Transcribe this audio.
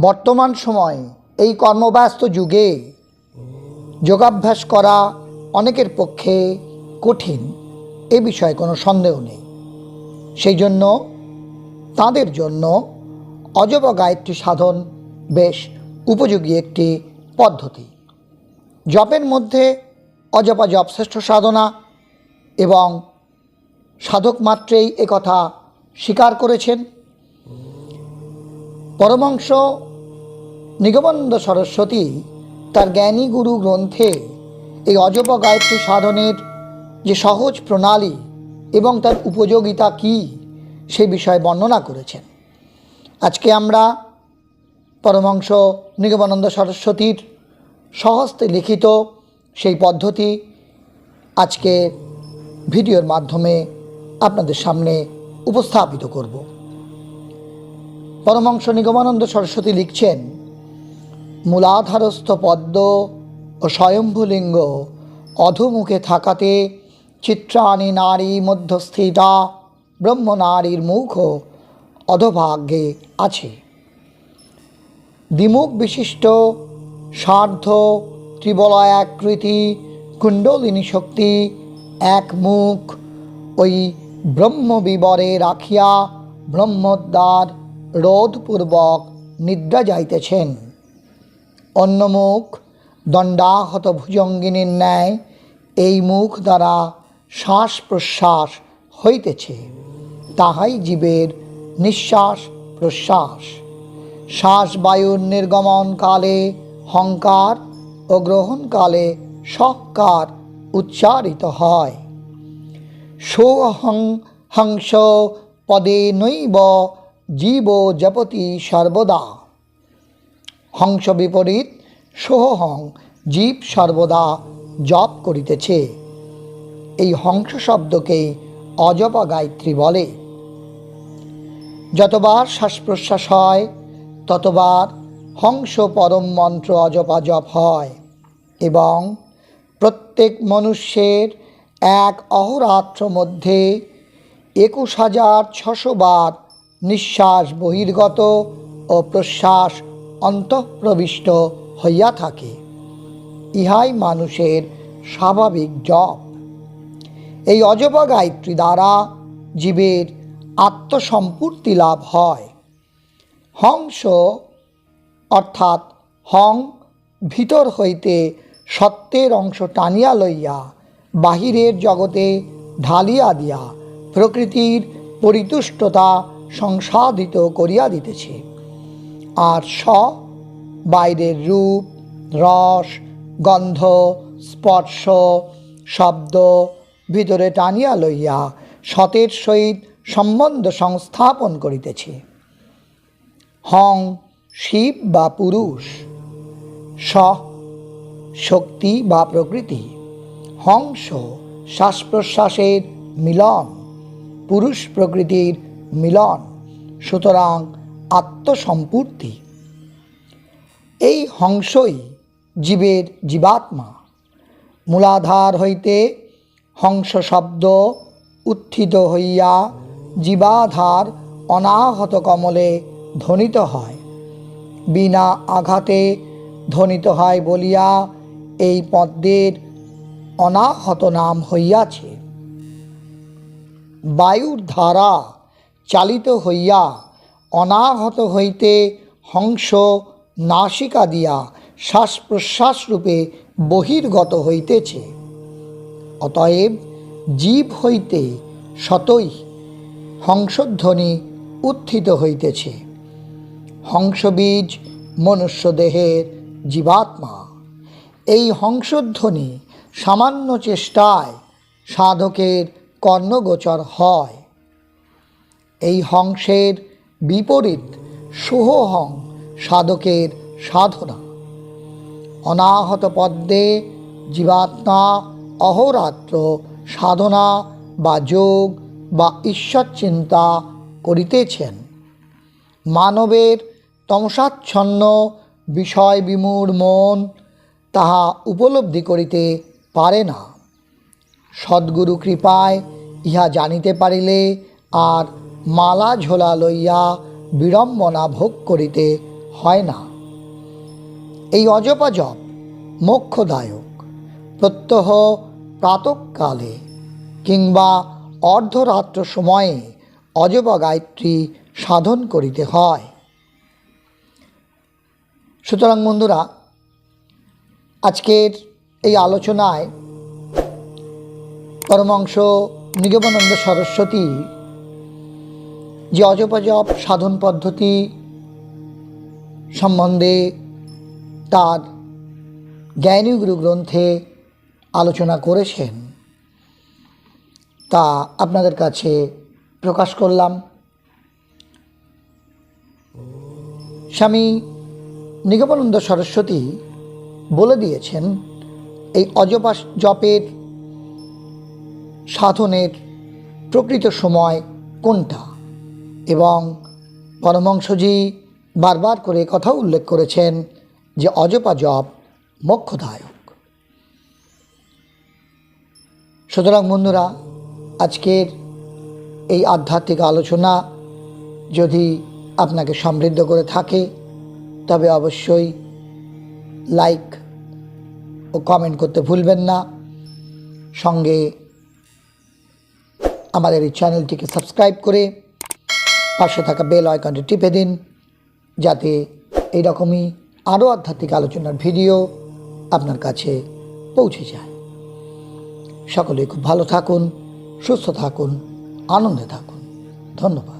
বর্তমান সময়ে এই কর্মব্যস্ত যুগে যোগাভ্যাস করা অনেকের পক্ষে কঠিন। এ বিষয়ে কোনো সন্দেহ নেই। সেই জন্য তাদের জন্য অজব গায়ত্রী সাধন বেশ উপযোগী একটি পদ্ধতি। জপের মধ্যে অজপা জপ শ্রেষ্ঠ সাধনা এবং সাধক মাত্রেই একথা স্বীকার করেছেন। পরমাংশ নিগমানন্দ সরস্বতী তার জ্ঞানী গুরু গ্রন্থে এই অজপ গায়ত্রী সাধনের যে সহজ প্রণালী এবং তার উপযোগিতা কী সে বিষয়ে বর্ণনা করেছেন। আজকে আমরা পরমাংশ নিগমানন্দ সরস্বতীর সহস্তে লিখিত সেই পদ্ধতি আজকে ভিডিওর মাধ্যমে আপনাদের সামনে উপস্থাপিত করব। পরমাংশ নিগমানন্দ সরস্বতী লিখছেন, মূলাধারস্থ পদ্ম ও স্বয়ম্ভুলিঙ্গ অধোমুখে থাকাতে চিত্রাণী নারী মধ্যস্থিতা ব্রহ্ম নারীর মুখ অধভাগ্যে আছে। দ্বিমুখ বিশিষ্ট সার্ধ ত্রিবলয়াকৃতি কুণ্ডলিনী শক্তি এক মুখ ওই ব্রহ্মবিবরে রাখিয়া ব্রহ্মদ্বার রোধপূর্বক নিদ্রা যাইতেছেন। অন্য মুখ দণ্ডাহত ভুজঙ্গিনীর ন্যায় এই মুখ দ্বারা শ্বাস প্রশ্বাস হইতেছে, তাহাই জীবের নিঃশ্বাস প্রশ্বাস শ্বাস বায়ুর নির্গমন কালে হংকার ও গ্রহণকালে সহকার উচ্চারিত হয়। সোহং হংস পদে নৈব জীব জপতি সর্বদা। হংস বিপরীত সোহং জীব সর্বদা জপ করিতেছে। এই হংস শব্দকেই অজপা গায়ত্রী বলে। যতবার শ্বাস প্রশ্বাস হয়, ততবার হংস পরম মন্ত্র অজপা জপ হয় এবং প্রত্যেক মনুষ্যের এক অহরাত্র মধ্যে একুশ হাজার ছশো বার নিঃশ্বাস বহির্গত ও প্রশ্বাস অন্তঃপ্রবিষ্ট হইয়া থাকে। ইহাই মানুষের স্বাভাবিক জপ। এই অজপা গায়ত্রী দ্বারা জীবের আত্মসম্পূর্তি লাভ হয়। হংস, অর্থাৎ হং, ভিতর হইতে সত্যের অংশ টানিয়া লইয়া বাহিরের জগতে ঢালিয়া দিয়া প্রকৃতির পরিতুষ্টতা সংসাধিত করিয়া দিতেছে। আর স, বাইরের রূপ, রস, গন্ধ, স্পর্শ, শব্দ ভিতরে টানিয়া লইয়া সতের সহিত সম্বন্ধ সংস্থাপন করিতেছে। হং, শিব বা পুরুষ। স, শক্তি বা প্রকৃতি। হংস শ্বাস প্রশ্বাসের মিলন। পুরুষ প্রকৃতির মিলন। সুতরাং আত্মসম্পূর্তি। এই হংসই জীবের জীবাত্মা। মূলাধার হইতে হংস শব্দ উত্থিত হইয়া জীবাধার অনাহত কমলে ধ্বনিত হয়। বিনা আঘাতে ধ্বনিত হয় বলিয়া এই পদ্মের অনাহত নাম হইয়াছে। বায়ুর ধারা চালিত হইয়া, অনাহত হইতে হংস নাসিকা দিয়া শ্বাস প্রশ্বাস রূপে বহির্গত হইতেছে। অতএব জীব হইতে শতই হংসধ্বনি উত্থিত হইতেছে। হংসবীজ মনুষ্যদেহের জীবাত্মা। এই হংসধ্বনি সামান্য চেষ্টায় সাধকের কর্ণগোচর হয়। এই হংসের বিপরীত সোহহং সাধকের সাধনা। অনাহত পদ্মে জীবাত্মা অহরাত্র সাধনা বা যোগ বা ঈশ্বর চিন্তা করিতেছেন। মানবের তমসাচ্ছন্ন বিষয় বিমূঢ় মন তাহা উপলব্ধি করিতে পারে না। সদ্গুরু কৃপায় ইহা জানিতে পারিলে আর মালা ঝোলা লইয়া বিড়ম্বনা ভোগ করিতে হয় না। এই অজপা জপ মোক্ষদায়ক, প্রত্যহ প্রাতকালে কিংবা অর্ধরাত্র সময়ে অজপা গায়ত্রী সাধন করিতে হয়। সুতরাং বন্ধুরা, আজকের এই আলোচনায় পরমাংশ নিগমানন্দ সরস্বতী যে অজপজপ সাধন পদ্ধতি সম্বন্ধে তার জ্ঞানীগুরু গ্রন্থে আলোচনা করেছেন। তা আপনাদের কাছে প্রকাশ করলাম। স্বামী নিগমানন্দ সরস্বতী বলে দিয়েছেন, এই অজপা জপের সাধনের প্রকৃত সময় কোনটা? এবং পরমংশজি বারবার করে কথা উল্লেখ করেছেন যে অজপা জপ মোক্ষদায়ক। সুতরাং বন্ধুরা, আজকের এই আধ্যাত্মিক আলোচনা যদি আপনাকে সমৃদ্ধ করে থাকে, তবে অবশ্যই লাইক ও কমেন্ট করতে ভুলবেন না। সঙ্গে আমাদের এই চ্যানেলটিকে সাবস্ক্রাইব করে পাশে থাকা বেল আইকনটি টিপে দিন যাতে এইরকমই আরও আধ্যাত্মিক আলোচনার ভিডিও আপনার কাছে পৌঁছে যায়। সকলে খুব ভালো থাকুন, সুস্থ থাকুন, আনন্দে থাকুন। ধন্যবাদ।